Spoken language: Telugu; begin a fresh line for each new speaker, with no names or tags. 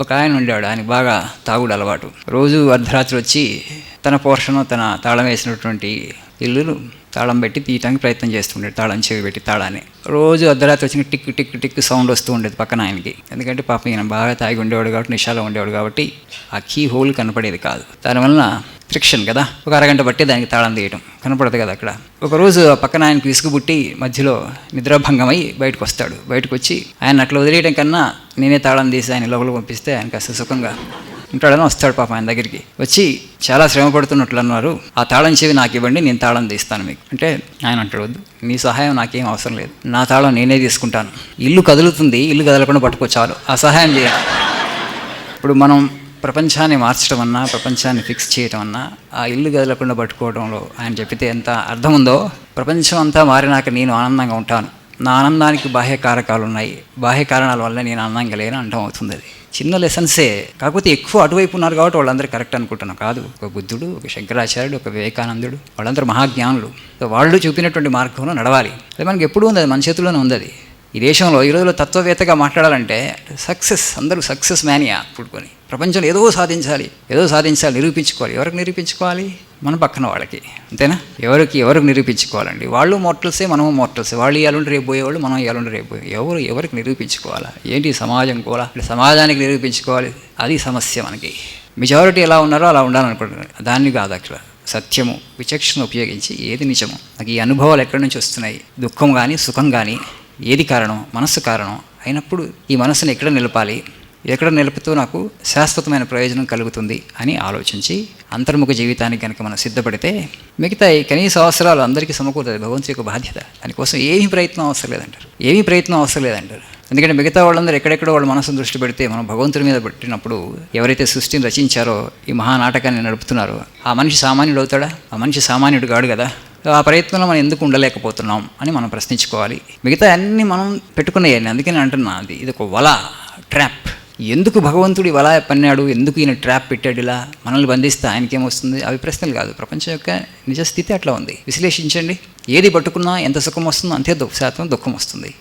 ఒక ఆయన ఉండేవాడు. ఆయన బాగా తాగుడు అలవాటు. రోజు అర్ధరాత్రి వచ్చి తన పోర్షను తన తాళం వేసినటువంటి ఇల్లును తాళం పెట్టి తీయటానికి ప్రయత్నం చేస్తుండేది. తాళం చెవి పెట్టి తాళాన్ని. రోజు అర్ధరాత్రి వచ్చిన టిక్ టిక్ టిక్ సౌండ్ వస్తూ ఉండేది పక్కన ఆయనకి. ఎందుకంటే పాపం ఈయన బాగా తాగి ఉండేవాడు కాబట్టి నిషాలో ఉండేవాడు కాబట్టి ఆ కీ హోల్ కనపడేది కాదు. దానివల్ల ఫ్రిక్షన్ కదా. ఒక అరగంట బట్టి దానికి తాళం తీయటం. కనపడదు కదా అక్కడ. ఒకరోజు పక్కన ఆయనకి విసుగుబుట్టి మధ్యలో నిద్రాభంగమై బయటకు వస్తాడు బయటకు వచ్చి ఆయన అట్లా వదిలేయడం కన్నా నేనే తాళం తీసి ఆయన లోపల పంపిస్తే ఆయన కాస్త సుఖంగా ఉంటాడని వస్తాడు పాప ఆయన దగ్గరికి. వచ్చి చాలా శ్రమ పడుతున్నట్లు అన్నారు. ఆ తాళం చెవి నాకు ఇవ్వండి నేను తాళం తీస్తాను మీకు. అంటే ఆయన అంటాడు వద్దు. మీ సహాయం నాకేం అవసరం లేదు. నా తాళం నేనే తీసుకుంటాను. ఇల్లు కదులుతుంది ఇల్లు కదలకుండా పట్టుకో చాలు. ఆ సహాయం చేయాలి ఇప్పుడు మనం ప్రపంచాన్ని మార్చడం అన్నా ప్రపంచాన్ని ఫిక్స్ చేయటం అన్నా ఆ ఇల్లు కదలకుండా పట్టుకోవడంలో ఆయన చెప్పితే ఎంత అర్థం ఉందో ప్రపంచం అంతా మారినాక నేను ఆనందంగా ఉంటాను. నా ఆనందానికి బాహ్య కారకాలు ఉన్నాయి బాహ్య కారణాల వల్ల నేను ఆనందంగా లేను అంటాం అవుతుంది అది చిన్న లెసన్సే. కాకపోతే ఎక్కువ అటువైపు ఉన్నారు కాబట్టి వాళ్ళందరూ కరెక్ట్ అనుకుంటున్నాను కాదు ఒక బుద్ధుడు ఒక శంకరాచార్యుడు ఒక వివేకానందుడు వాళ్ళందరూ మహాజ్ఞానులు. వాళ్ళు చూపినటువంటి మార్గంలో నడవాలి. అది మనకి ఎప్పుడు ఉంది అది మన చేతిలోనే ఉంది అది ఈ దేశంలో ఈ రోజులో తత్వవేత్తగా మాట్లాడాలంటే సక్సెస్ అందరూ సక్సెస్ మ్యానియా పుట్టుకొని. ప్రపంచంలో ఏదో సాధించాలి ఏదో సాధించాలి నిరూపించుకోవాలి. ఎవరికి నిరూపించుకోవాలి? మన పక్కన వాళ్ళకి అంతేనా? ఎవరికి ఎవరికి నిరూపించుకోవాలండి? వాళ్ళు మోర్టల్సే మనము మోర్టల్సే వాళ్ళు ఇవ్వాలంటే రేపు పోయేవాళ్ళు మనం ఇవ్వాలంటే రేపు పోయే ఎవరు ఎవరికి నిరూపించుకోవాలా? ఏంటి సమాజం కూడా? సమాజానికి నిరూపించుకోవాలి అది సమస్య మనకి. మెజారిటీ ఎలా ఉన్నారో అలా ఉండాలనుకుంటున్నారు. దాన్ని కాదు అక్కడ సత్యము విచక్షణ ఉపయోగించి ఏది నిజము నాకు ఈ అనుభవాలు ఎక్కడి నుంచి వస్తున్నాయి? దుఃఖం కానీ సుఖం కానీ ఏది కారణం? మనస్సు కారణం? అయినప్పుడు ఈ మనసును ఎక్కడ నిలపాలి? ఎక్కడ నిలుపుతూ నాకు శాశ్వతమైన ప్రయోజనం కలుగుతుంది అని ఆలోచించి అంతర్ముఖ జీవితానికి కనుక మనం సిద్ధపడితే మిగతా ఈ కనీస అవసరాలు అందరికీ సమకూరుతుంది భగవంతు యొక్క బాధ్యత. దానికోసం ఏమీ ప్రయత్నం అవసరం లేదంటారు. ఏమీ ప్రయత్నం అవసరం లేదంటారు. ఎందుకంటే మిగతా వాళ్ళందరూ ఎక్కడెక్కడో వాళ్ళ మనసును దృష్టి పెడితే మనం భగవంతుడి మీద పెట్టినప్పుడు ఎవరైతే సృష్టిని రచించారో ఈ మహానాటకాన్ని నడుపుతున్నారో ఆ మనిషి సామాన్యుడు అవుతాడా? ఆ మనిషి సామాన్యుడు కాడు కదా. ఆ ప్రయత్నంలో మనం ఎందుకు ఉండలేకపోతున్నాం అని మనం ప్రశ్నించుకోవాలి. మిగతా అన్ని మనం పెట్టుకున్నాయని అందుకని అంటున్నా. అది ఇది ఒక వల ట్రాప్. ఎందుకు భగవంతుడు వల పన్నాడు? ఎందుకు ఈయన ట్రాప్ పెట్టాడు ఇలా? మనల్ని బంధిస్తే ఆయనకేమొస్తుంది? అవి ప్రశ్నలు కాదు. ప్రపంచం యొక్క నిజస్థితి అట్లా ఉంది. విశ్లేషించండి. ఏది పట్టుకున్నా ఎంత సుఖం వస్తుందో అంతే దుఃఖ శాతం దుఃఖం వస్తుంది.